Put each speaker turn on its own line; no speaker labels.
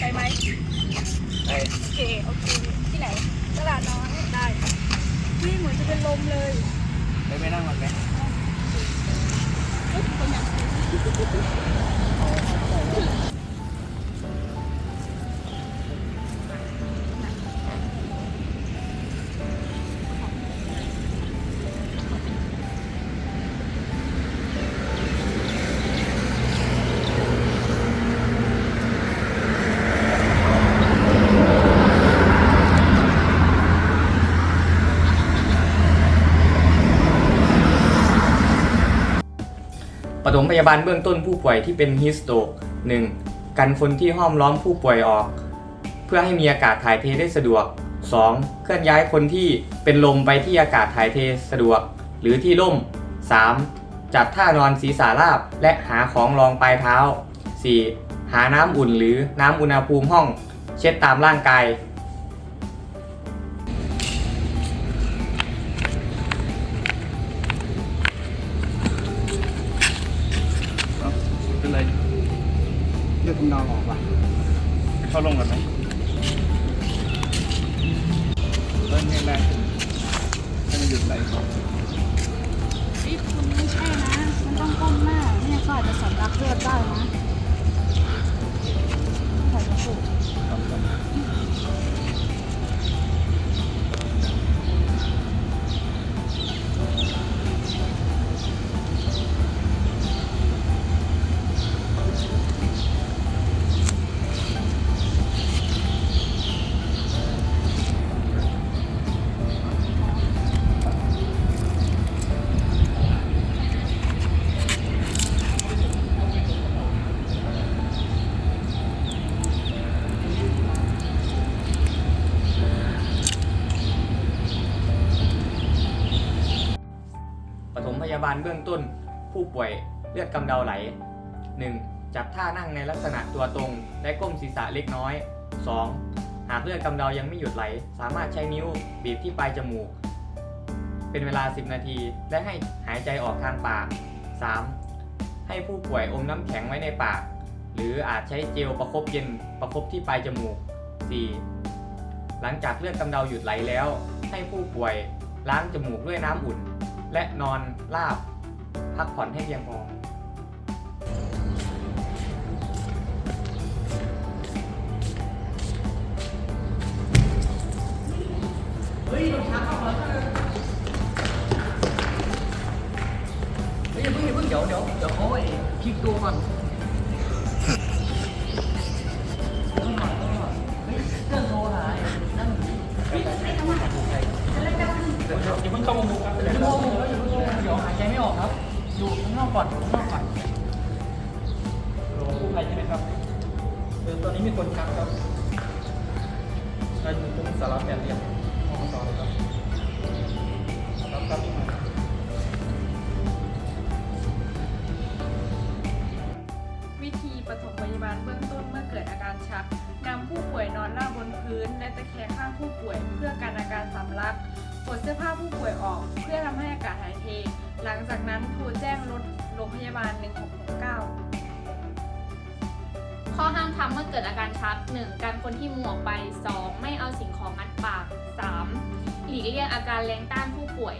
ไปไหม
ไป
โอเคโอเคที่ไหนตลาดน้อยได้พี่เหมือนจะเป็นลมเลย
ไปไม่นั่งหรอกไหม
เอ้ยคนอยาก
ปฐมพยาบาลเบื้องต้นผู้ป่วยที่เป็นฮิสโตก 1. กันคนที่ห้อมล้อมผู้ป่วยออก เพื่อให้มีอากาศถ่ายเทได้สะดวก 2. เคลื่อนย้ายคนที่เป็นลมไปที่อากาศถ่ายเทสะดวก หรือที่ร่ม 3. จัดท่านอนศีรษะราบและหาของรองปลายเท้า 4. หาน้ำอุ่นหรือน้ำอุณหภูมิห้อง เช็ดตามร่างกาย
เลื
อดกำเดาออกว่ะ
เข้าลงก่อนไหมเริ่มแรงๆขึ้นให้มันหยุดไหล
เฮ้ยคุณไม่ใช่นะ มันต้องก้มหน้าเนี่ยเขาอาจจะสำลักเลือดได้นะ
ยาบาลเบื้องต้น ผู้ป่วยเลือดกำเดาไหล 1. จัดท่านั่งในลักษณะตัวตรง และก้มศีรษะเล็กน้อย 2. หากเลือดกำเดายังไม่หยุดไหล สามารถใช้นิ้วบีบที่ปลายจมูก เป็นเวลา 10 นาที และให้หายใจออกทางปาก 3. ให้ผู้ป่วยอมน้ำแข็งไว้ในปาก หรืออาจใช้เจลประคบเย็นประคบที่ปลายจมูก 4. หลังจากเลือดกำเดาหยุดไหลแล้ว ให้ผู้ป่วยล้างจมูกด้วยน้ำอุ่น และนอนราบพักผ่อนให้เพียงพอ
เฮ้ยลงขาขอย่าเพิ่งอย่าเพิ่งเดี๋ยวเดี๋ยวเดี๋ยวเขาไอ้คลิกตัวก่อน เออตอนนี้มีคนชักครับใช่อยู่ตรงสาราแปดเหลี่ยมมองต่อเลยครับรับครับนี่มา
วิธีปฐมพยาบาลเบื้องต้นเมื่อเกิดอาการชักนำผู้ป่วยนอนราบบนพื้น และตะแคงข้างผู้ป่วยเพื่อการอาการสำลักปลดเสื้อผ้าผู้ป่วยออก เพื่อทำให้อากาศถ่ายเท หลังจากนั้นโทรแจ้งรถโรงพยาบาล 1669
ข้อห้ามทำเมื่อเกิดอาการชัก 1. การคนที่มุงออกไป 2. ไม่เอาสิ่งของงัดปาก 3. หลีกเลี่ยงอาการแรงต้านผู้ป่วย